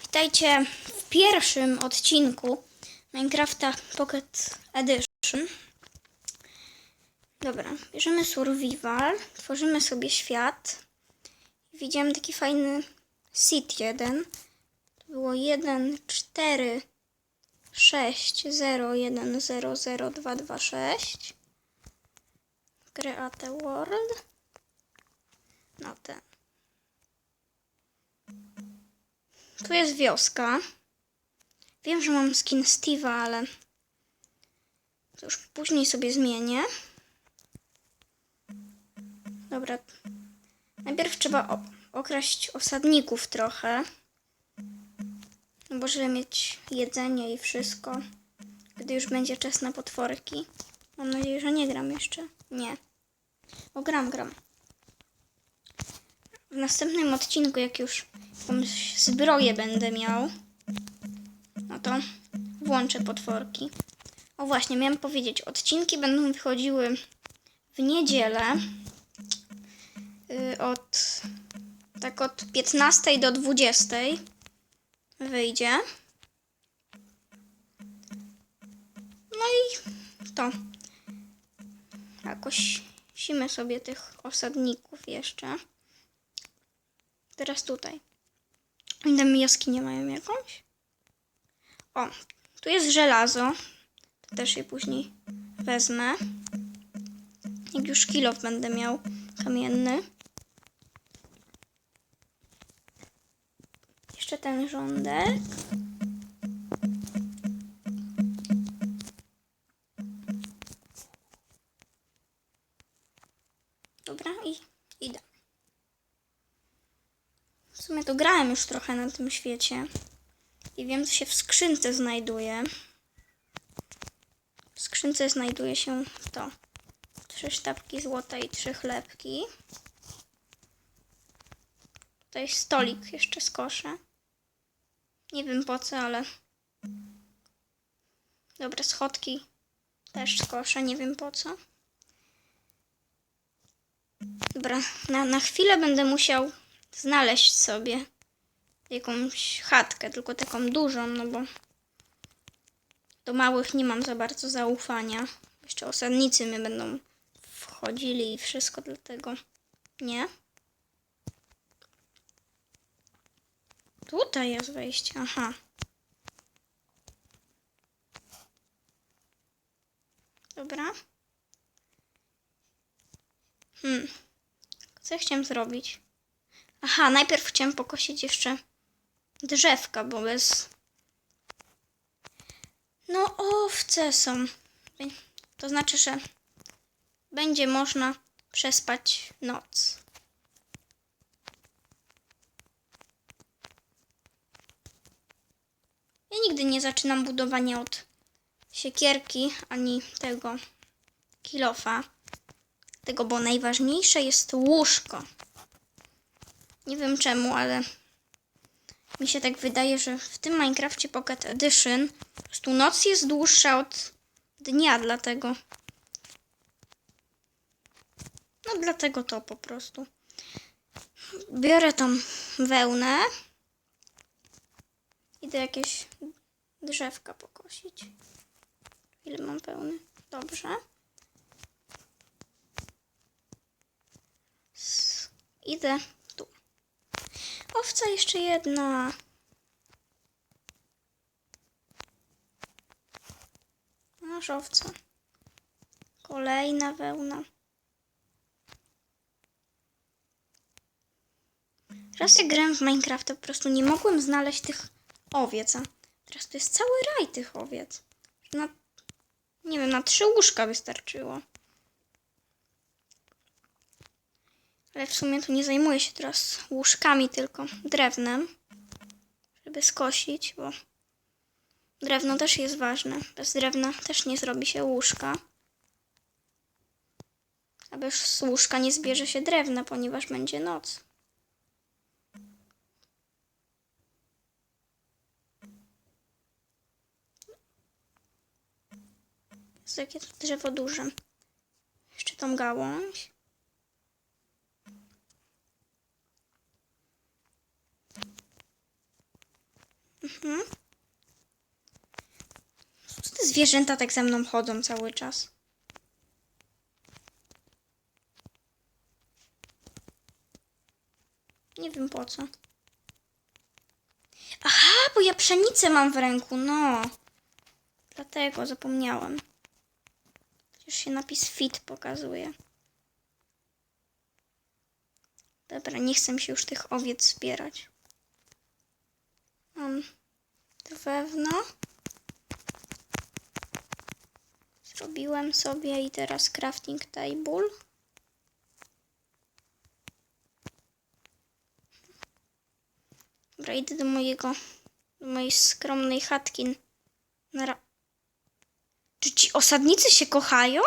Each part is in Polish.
Witajcie w pierwszym odcinku Minecrafta Pocket Edition. Dobra, bierzemy survival, tworzymy sobie świat. Widziałem taki fajny seed 1. To było 1, 4, 6, 0, 1, 0, 0, 2, 2, 6. Create world. No ten. Tu jest wioska. Wiem, że mam skin Steve'a, ale to już później sobie zmienię. Dobra. Najpierw trzeba okraść osadników trochę. No bo żeby mieć jedzenie i wszystko. Gdy już będzie czas na potworki. Mam nadzieję, że nie gram jeszcze. Nie. O, gram, gram. W następnym odcinku, jak już jakąś zbroję będę miał, no to włączę potworki. O właśnie, miałem powiedzieć, odcinki będą wychodziły w niedzielę y, od tak od 15 do 20 wyjdzie. No i to. Jakoś simy sobie tych osadników jeszcze. Teraz tutaj. Tam jaskinię mają jakąś? O, tu jest żelazo. To też je później wezmę. Jak już kilof będę miał kamienny. Jeszcze ten rządek. W sumie to grałem już trochę na tym świecie. I wiem, co się w skrzynce znajduje. W skrzynce znajduje się to. Trzy sztabki złota i trzy chlebki. Tutaj stolik jeszcze skoszę. Nie wiem po co, ale... Dobra, schodki też skoszę, nie wiem po co. Dobra, na, na chwilę będę musiał znaleźć sobie jakąś chatkę, tylko taką dużą, no bo do małych nie mam za bardzo zaufania. Jeszcze osadnicy mi będą wchodzili i wszystko, dlatego nie. Tutaj jest wejście, aha. Dobra. Hmm. Co ja chciałem zrobić? Aha, najpierw chciałem pokosić jeszcze drzewka, bo bez... No, owce są. To znaczy, że będzie można przespać noc. Ja nigdy nie zaczynam budowania od siekierki ani tego kilofa. Tego, bo najważniejsze jest łóżko. Nie wiem czemu, ale mi się tak wydaje, że w tym Minecrafcie Pocket Edition po prostu noc jest dłuższa od dnia, dlatego. No dlatego to po prostu. Biorę tą wełnę. Idę jakieś drzewka pokosić. Ile mam wełny? Dobrze. Idę. Owca jeszcze jedna. Masz owca. Kolejna wełna. Raz jak grałem w Minecrafta, po prostu nie mogłem znaleźć tych owiec. A teraz to jest cały raj tych owiec. Na, nie wiem, na trzy łóżka wystarczyło. Ale w sumie tu nie zajmuję się teraz łóżkami, tylko drewnem, żeby skosić, bo drewno też jest ważne. Bez drewna też nie zrobi się łóżka. A bez łóżka nie zbierze się drewna, ponieważ będzie noc. Jest jakie to drzewo duże. Jeszcze tą gałąź. Hmm? Co te zwierzęta tak za mną chodzą cały czas? Nie wiem po co. Aha, bo ja pszenicę mam w ręku, no. Dlatego zapomniałem. Przecież się napis fit pokazuje. Dobra, nie chcę się już tych owiec zbierać. Mam drewno. Zrobiłem sobie i teraz crafting table. Dobra, idę do mojego, do mojej skromnej chatki. Czy ci osadnicy się kochają?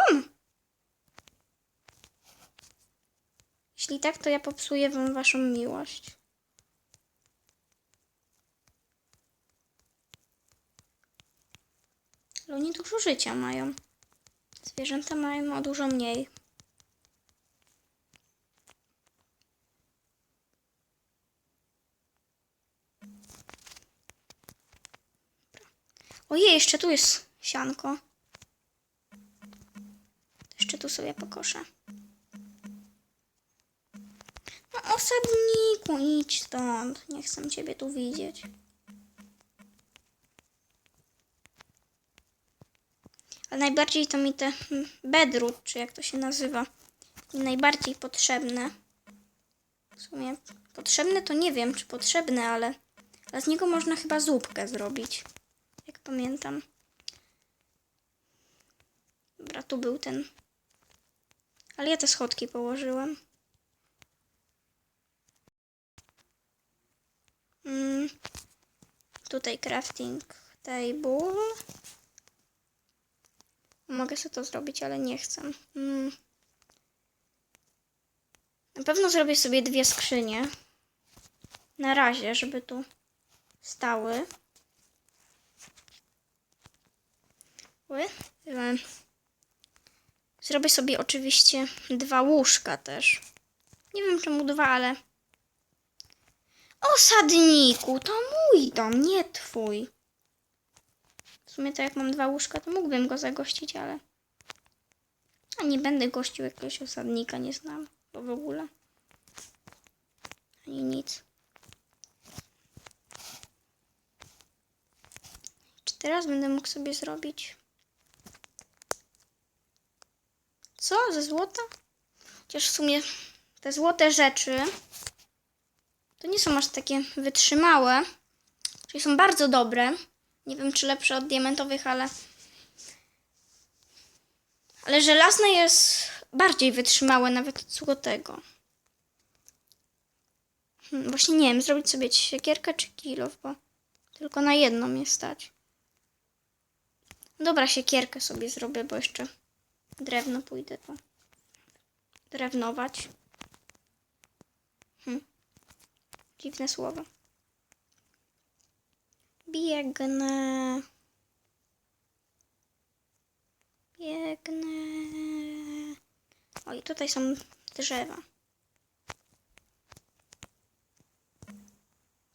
Jeśli tak, to ja popsuję wam waszą miłość. Ale dużo życia mają. Zwierzęta mają o dużo mniej. Ojej, jeszcze tu jest sianko. Jeszcze tu sobie pokoszę. No osadniku, idź stąd. Nie chcę ciebie tu widzieć. Ale najbardziej to mi te hmm, bedroot, czy jak to się nazywa, mi najbardziej potrzebne. W sumie potrzebne to nie wiem, czy potrzebne, ale, ale z niego można chyba zupkę zrobić. Jak pamiętam. Dobra, tu był ten. Ale ja te schodki położyłem. Mm. Tutaj crafting table. Mogę sobie to zrobić, ale nie chcę. Mm. Na pewno zrobię sobie dwie skrzynie. Na razie, żeby tu stały. Zrobię sobie oczywiście dwa łóżka też. Nie wiem czemu dwa, ale... Osadniku, to mój dom, nie twój. Sumie to jak mam dwa łóżka, to mógłbym go zagościć, ale... A nie będę gościł jakiegoś osadnika, nie znam, bo w ogóle. Ani nic. Czy teraz będę mógł sobie zrobić... Co? Ze złota? Chociaż w sumie te złote rzeczy to nie są aż takie wytrzymałe. Czyli są bardzo dobre. Nie wiem, czy lepsze od diamentowych, ale. Ale żelazne jest bardziej wytrzymałe nawet od złotego. Hmm, właśnie nie wiem, zrobić sobie siekierkę czy kilof, bo tylko na jedną mnie stać. Dobra, siekierkę sobie zrobię, bo jeszcze drewno pójdę tu drewnować. Hm. Dziwne słowo. Biegnę. Biegnę. Oj, tutaj są drzewa.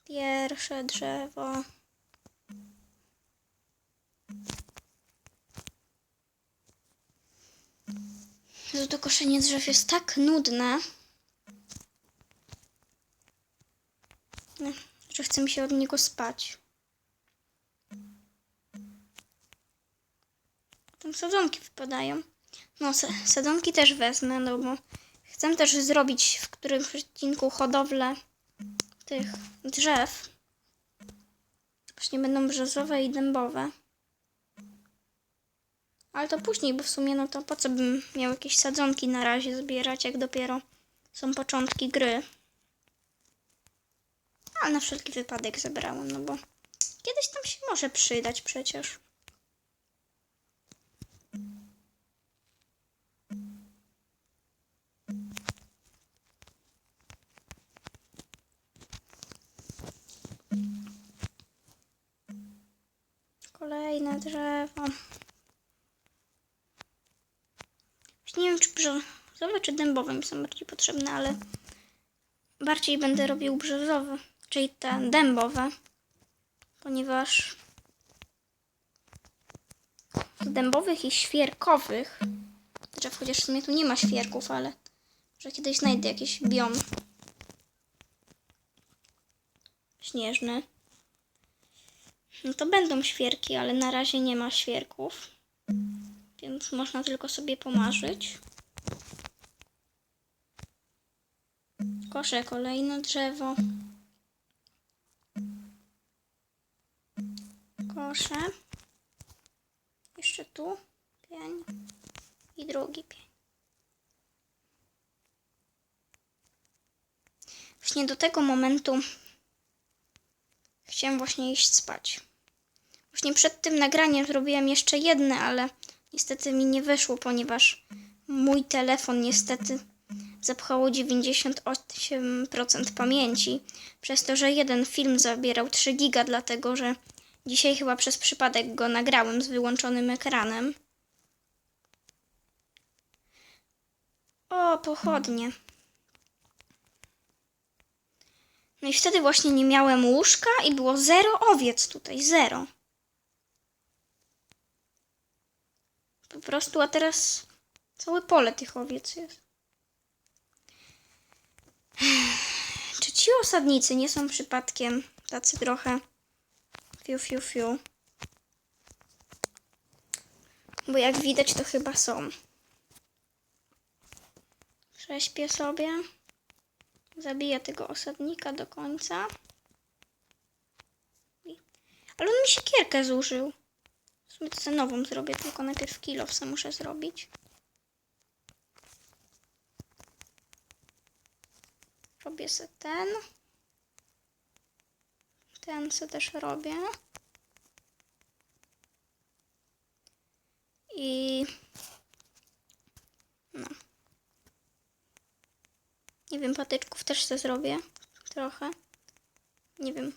Pierwsze drzewo. Jezu, to koszenie drzew jest tak nudne. Że chce mi się od niego spać. Sadzonki wypadają. No, sa- sadzonki też wezmę, no bo chcę też zrobić w którymś odcinku hodowlę tych drzew. Właśnie będą brzozowe i dębowe. Ale to później, bo w sumie no to po co bym miał jakieś sadzonki na razie zbierać, jak dopiero są początki gry. Ale na wszelki wypadek zebrałem, no bo kiedyś tam się może przydać przecież. Kolejne drzewo. Właśnie Nie wiem, czy brzozowe, czy dębowe mi są bardziej potrzebne, ale bardziej będę robił brzozowe, czyli te dębowe. ponieważ dębowych i świerkowych drzew, chociaż w sumie tu nie ma świerków, ale może kiedyś znajdę jakiś biom śnieżny. No to będą świerki, ale na razie nie ma świerków, więc można tylko sobie pomarzyć. Koszę kolejne drzewo. Koszę. Jeszcze tu pień i drugi pień. Właśnie do tego momentu chciałem właśnie iść spać. Właśnie przed tym nagraniem zrobiłem jeszcze jedne, ale niestety mi nie wyszło, ponieważ mój telefon niestety zapchało 98% pamięci, przez to, że jeden film zabierał 3 giga, dlatego że dzisiaj chyba przez przypadek go nagrałem z wyłączonym ekranem. O, pochodnie. No i wtedy właśnie nie miałem łóżka i było zero owiec tutaj, zero. Po prostu, a teraz całe pole tych owiec jest. Czy ci osadnicy nie są przypadkiem tacy trochę fiu fiu fiu? Bo jak widać to chyba są. Prześpię sobie. Zabiję tego osadnika do końca. Ale on mi siekierkę zużył. Sobie nową zrobię, tylko najpierw kilowca muszę zrobić. Robię se ten. Ten se też robię. I... No. Nie wiem, patyczków też se zrobię. Trochę. Nie wiem.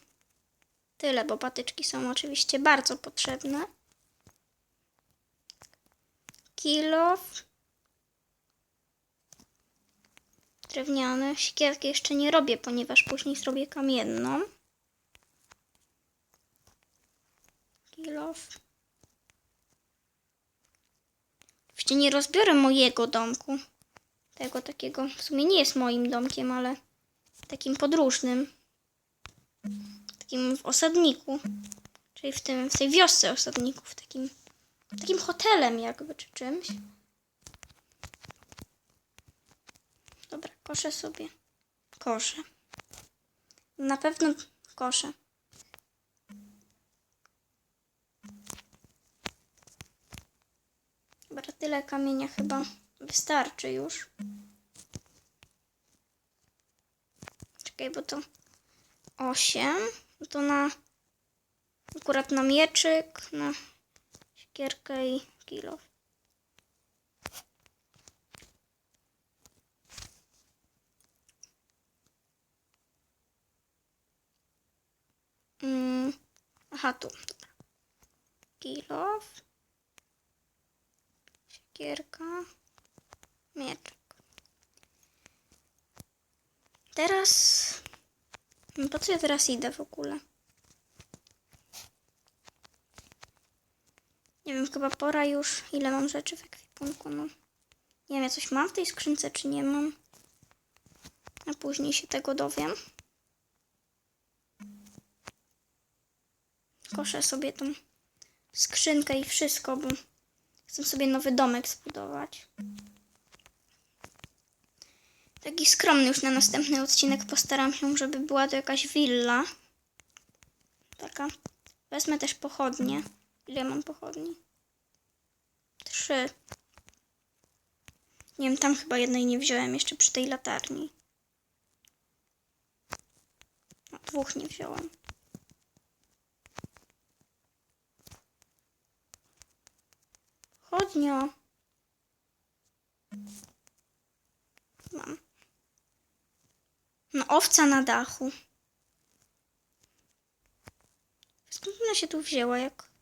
Tyle, bo patyczki są oczywiście bardzo potrzebne. Kilof. Drewniane. Siekierki jeszcze nie robię, ponieważ później zrobię kamienną. Kilof. Oczywiście nie rozbiorę mojego domku. Tego takiego, w sumie nie jest moim domkiem, ale takim podróżnym. Takim w osadniku. Czyli w, tym, w tej wiosce osadników. Takim, takim hotelem jakby, czy czymś. Dobra, koszę sobie. Koszę. Na pewno koszę. Dobra, tyle kamienia chyba wystarczy już. Czekaj, bo to 8. No to na akurat na mieczyk, na siekierkę i kilo. Mm, aha, tu. Kilof. Siekierka. Mieczek. Teraz... No Po co ja teraz idę w ogóle? Nie wiem, chyba pora już. Ile mam rzeczy w ekwipunku? No. Nie wiem, ja coś mam w tej skrzynce, czy nie mam. A później się tego dowiem. Koszę sobie tą skrzynkę i wszystko, bo chcę sobie nowy domek zbudować. Taki skromny już na następny odcinek postaram się, żeby była to jakaś willa. Taka. Wezmę też pochodnie. Ile mam pochodni? Trzy. Nie wiem, tam chyba jednej nie wziąłem jeszcze przy tej latarni. No, dwóch nie wziąłem. Chodnio. Mam. No, owca na dachu. Skąd ona się tu wzięła? Jak.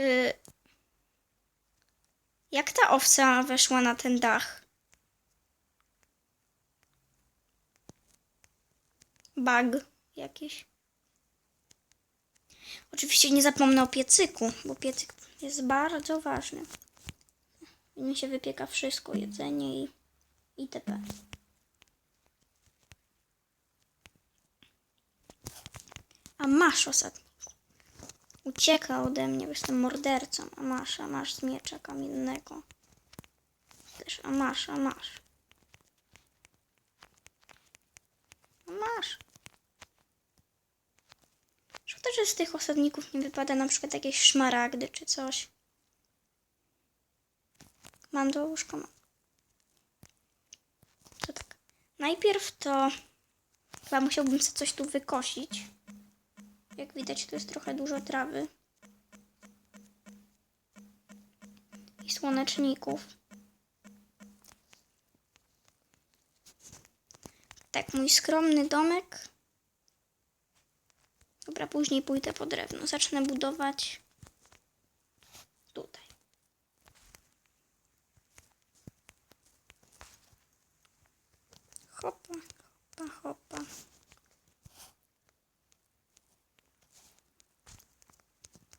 Y... Jak ta owca weszła na ten dach? Bug jakiś. Oczywiście nie zapomnę o piecyku, bo piecyk jest bardzo ważny. Nim się wypieka wszystko, jedzenie i itp. A masz osadniku. Ucieka ode mnie, bo jestem mordercą. A masz, a masz z miecza kamiennego. Też, a masz, a masz. A masz. Szkoda, że z tych osadników nie wypada na przykład jakieś szmaragdy czy coś. Mam do łóżka. Mam. To tak. Najpierw to chyba musiałbym sobie coś tu wykosić. Jak widać, tu jest trochę dużo trawy. I słoneczników. Tak, mój skromny domek. Dobra, później pójdę po drewno. Zacznę budować tutaj. Hopa, hopa, hopa.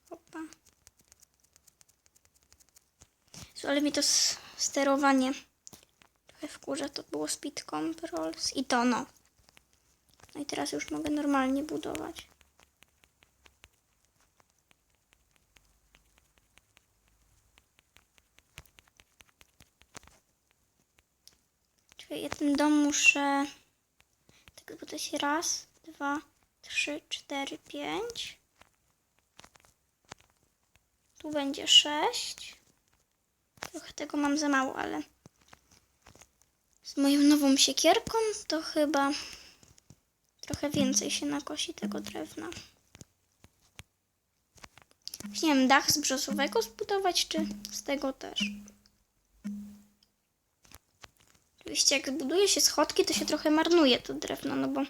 Hopa. Jezu, Ale mi to sterowanie trochę wkurza. To było speed controls i to no. No i teraz już mogę normalnie budować. Czekaj, ja ten dom muszę... Tak, jest raz, dwa, trzy, cztery, pięć. Tu będzie sześć. Trochę tego mam za mało, ale z moją nową siekierką to chyba trochę więcej się nakosi tego drewna. Nie wiem, dach z brzosowego zbudować, czy z tego też? Oczywiście jak buduje się schodki, to się trochę marnuje to drewno, no bo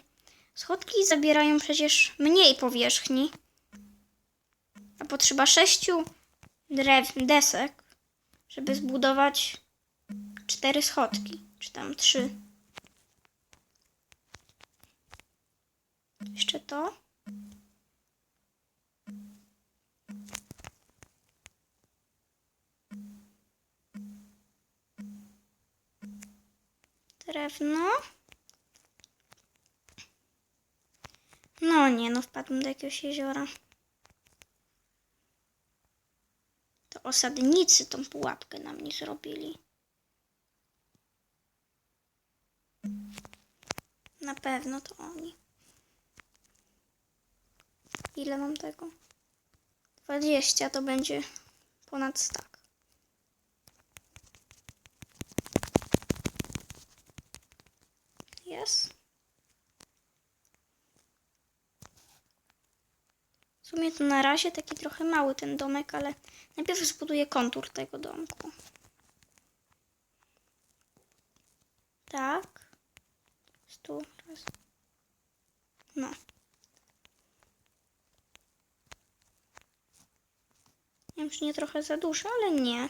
schodki zabierają przecież mniej powierzchni. A potrzeba sześciu drew, desek, żeby zbudować cztery schodki, czy tam trzy. Jeszcze to. Drewno. No nie, no wpadłem do jakiegoś jeziora. To osadnicy tą pułapkę na mnie zrobili. Na pewno to oni. Ile mam tego? 20 to będzie ponad stak. Jest. Sumie to na razie taki trochę mały ten domek, ale najpierw zbuduję kontur tego domku. Tak. Stu, raz. No. Nie wiem, czy nie trochę za dużo, ale nie.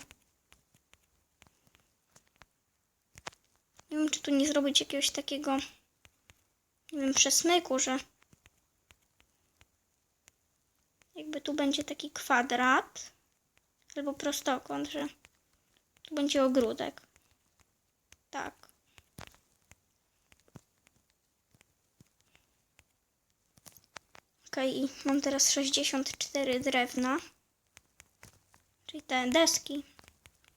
Nie wiem, czy tu nie zrobić jakiegoś takiego, nie wiem, przesmyku, że jakby tu będzie taki kwadrat albo prostokąt, że tu będzie ogródek. Tak. Okej, i mam teraz 64 drewna. Czyli te deski.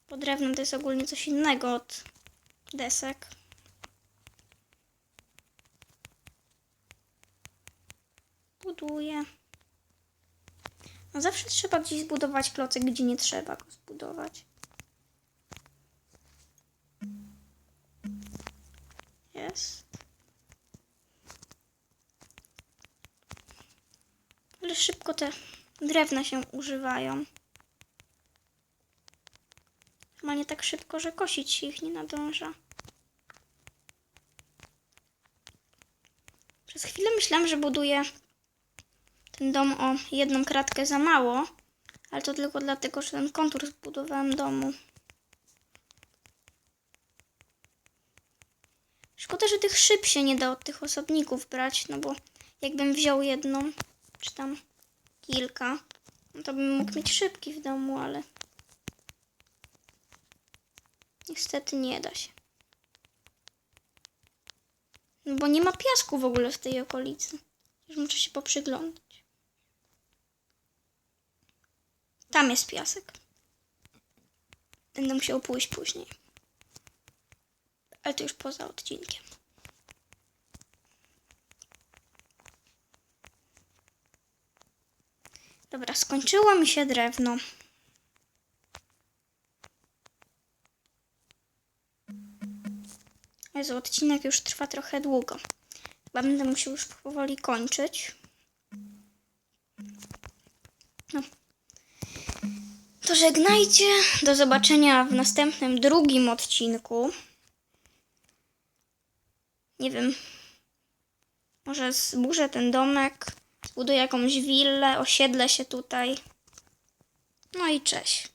Bo drewno to jest ogólnie coś innego od desek. Buduję. No zawsze trzeba gdzieś zbudować klocek, gdzie nie trzeba go zbudować. Jest. Ale szybko te drewna się używają. Chyba nie tak szybko, że kosić ich nie nadąża. Przez chwilę myślałam, że buduję ten dom o jedną kratkę za mało, ale to tylko dlatego, że ten kontur zbudowałam domu. Szkoda, że tych szyb się nie da od tych osobników brać, no bo jakbym wziął jedną, czy tam kilka. No to bym mógł mieć szybki w domu, ale niestety nie da się. No bo nie ma piasku w ogóle w tej okolicy. Już muszę się poprzyglądać. Tam jest piasek. Będę musiał pójść później. Ale to już poza odcinkiem. Dobra, skończyło mi się drewno. Jezu, odcinek już trwa trochę długo. Chyba będę musiał już powoli kończyć. No. To żegnajcie. Do zobaczenia w następnym, drugim odcinku. Nie wiem. Może zburzę ten domek, zbuduję jakąś willę, osiedlę się tutaj. No i cześć.